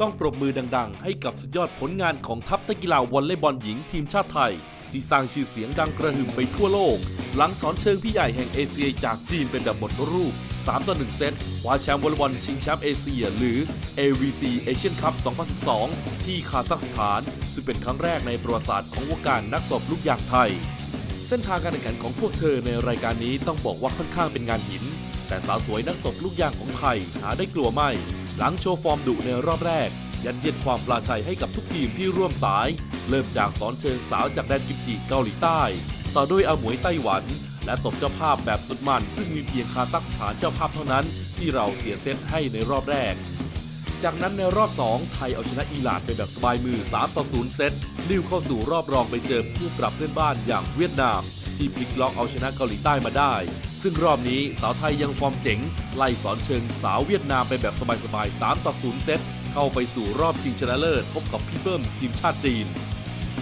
ต้องปรบมือดัง ๆ ให้กับสุดยอดผลงานของทัพนักกีฬาวอลเลย์บอลหญิงทีมชาติไทย ที่สร้างชื่อเสียงดังกระหึ่มไปทั่วโลก หลังสอนเชิงพี่ใหญ่แห่งเอเชียจากจีนเป็นแบบหมดรูป 3 ต่อ 1 เซตคว้าแชมป์วอลเลย์บอลชิงแชมป์เอเชีย หรือ AVC Asian Cup 2012 ที่คาซัคสถาน ซึ่งเป็นครั้งแรกในประวัติศาสตร์ของวงการนักตบลูกยางไทย เส้นทางการแข่งขันของพวกเธอในรายการนี้ต้องบอกว่าค่อนข้างเป็นงานหิน แต่สาวสวยนักตบลูกยางของไทยหาได้กลัวไม่ หลังโชว์ฟอร์มดุในรอบแรก ยันเยียดความปลาชัยให้กับทุกทีมที่ร่วมสาย เริ่มจากสอนเชิงสาวจากแดนกิมจิเกาหลีใต้ ต่อด้วยอาหมวยไต้หวัน และตบเจ้าภาพแบบสุดมัน ซึ่งมีเพียงคาซัคสถานเจ้าภาพเท่านั้น ที่เราเสียเซตให้ในรอบแรก จากนั้นในรอบ 2 ไทยเอาชนะอิหร่านไปแบบสบายมือ 3 ต่อ 0 เซตลิ้วเข้าสู่รอบรองไปเจอผู้ปรับเพื่อนบ้านอย่างเวียดนาม ที่พลิกล็อกเอาชนะเกาหลีใต้มาได้ ซึ่งรอบนี้สาวไทยยังฟอร์มเจ๋ง ไล่สอนเชิงสาวเวียดนามไปแบบสบายๆ3ต่อ0เซตเข้าไปสู่รอบชิงชนะเลิศพบกับพี่เบิ้มทีมชาติจีน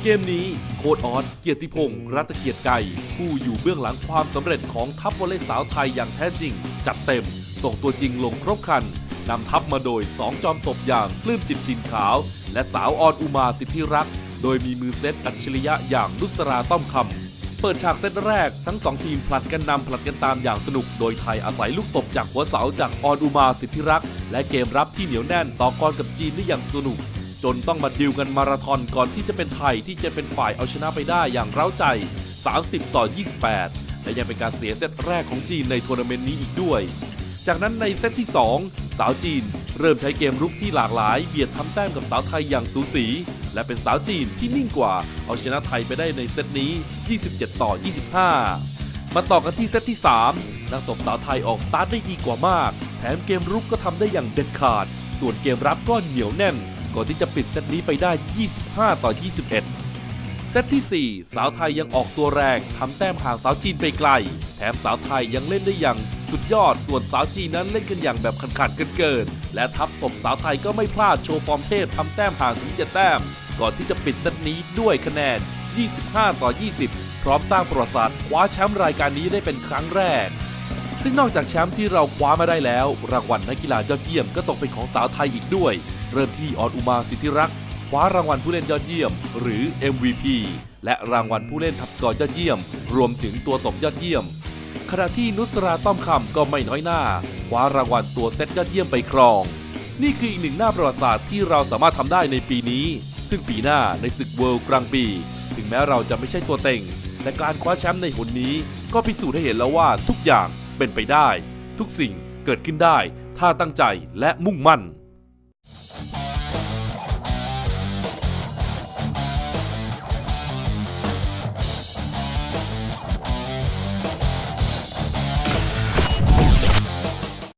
เกมนี้โค้ดออสเกียรติพงศ์รัตเกียรติไก่ผู้อยู่เบื้องหลังความสำเร็จของทัพวอลเลย์สาวไทยอย่างแท้จริง จัดเต็ม ส่งตัวจริงลงครบคันนำทัพมาโดย 2 จอมตบอย่างปลื้มจิตตินขาว และสาวออนอุมาสิทธิรัก โดยมีมือเซตอัจฉริยะอย่างนุสราต้อมคำ เปิดฉากเซตแรกทั้ง 2 ทีมผลัดกันนำผลัดกันตามอย่างสนุก โดยไทยอาศัยลูกตบจากหัวเสาจากออนอุมาสิทธิรักษ์และเกมรับที่เหนียวแน่นต่อกรกับจีนได้อย่างสนุก จนต้องมาดิวกันมาราธอนก่อนที่จะเป็นไทยที่จะเป็นฝ่ายเอาชนะไปได้อย่างเร้าใจ 30 ต่อ 28 และยังเป็นการเสียเซตแรกของจีนในทัวร์นาเมนต์นี้อีกด้วย จากนั้นในเซตที่ 2 สาวจีน เริ่มใช้เกมรุกที่หลากหลายเบียดทำแต้มกับสาวไทยอย่างสูสี และเป็นสาวจีนที่นิ่งกว่า เอาชนะไทยไปได้ในเซตนี้ 27 ต่อ 25 มาต่อกันที่เซตที่ 3 นักตบสาวไทยออกสตาร์ทได้ดีกว่ามาก แถมเกมรุกก็ทำได้อย่างเด็ดขาด ส่วนเกมรับก็เหนียวแน่น ก่อนที่จะปิดเซตนี้ไปได้ 25 ต่อ 21เซตที่ 4 สาวไทยยังออกตัวแรงทำแต้มห่างสาวจีนไปไกล แถมสาวไทยยังเล่นได้อย่างสุดยอด ส่วนสาวจีนนั้นเล่นกันอย่างแบบขัดๆเกินๆและทัพตบสาวไทยก็ไม่พลาดโชว์ฟอร์มเทพทำแต้มห่างถึง7แต้ม ก่อนที่จะปิดเซตนี้ด้วยคะแนน 25 ต่อ 20 พร้อมสร้างประวัติศาสตร์คว้าแชมป์รายการนี้ได้เป็นครั้งแรก ซึ่งนอกจากแชมป์ที่เราคว้ามาได้แล้ว รางวัลนักกีฬายอดเยี่ยมก็ตกเป็นของสาวไทยอีกด้วย เริ่มที่ออนอุมาสิทธิรักษ์คว้ารางวัลผู้เล่นยอดเยี่ยม หรือ MVP และรางวัลผู้เล่นทัพสกอร์ยอดเยี่ยม รวมถึงตัวตบยอดเยี่ยม ขณะที่นุสราต้อมคำก็ไม่น้อยหน้าคว้ารางวัลตัวเซตยอดเยี่ยมไปครอง นี่คืออีกหนึ่งหน้าประวัติศาสตร์ที่เราสามารถทำได้ในปีนี้ ซึ่งปีหน้าในศึกเวิลด์กลางปี ถึงแม้เราจะไม่ใช่ตัวเต็ง แต่การคว้าแชมป์ในหนนี้ ก็พิสูจน์ให้เห็นแล้วว่าทุกอย่างเป็นไปได้ ทุกสิ่งเกิดขึ้นได้ ถ้าตั้งใจและมุ่งมั่น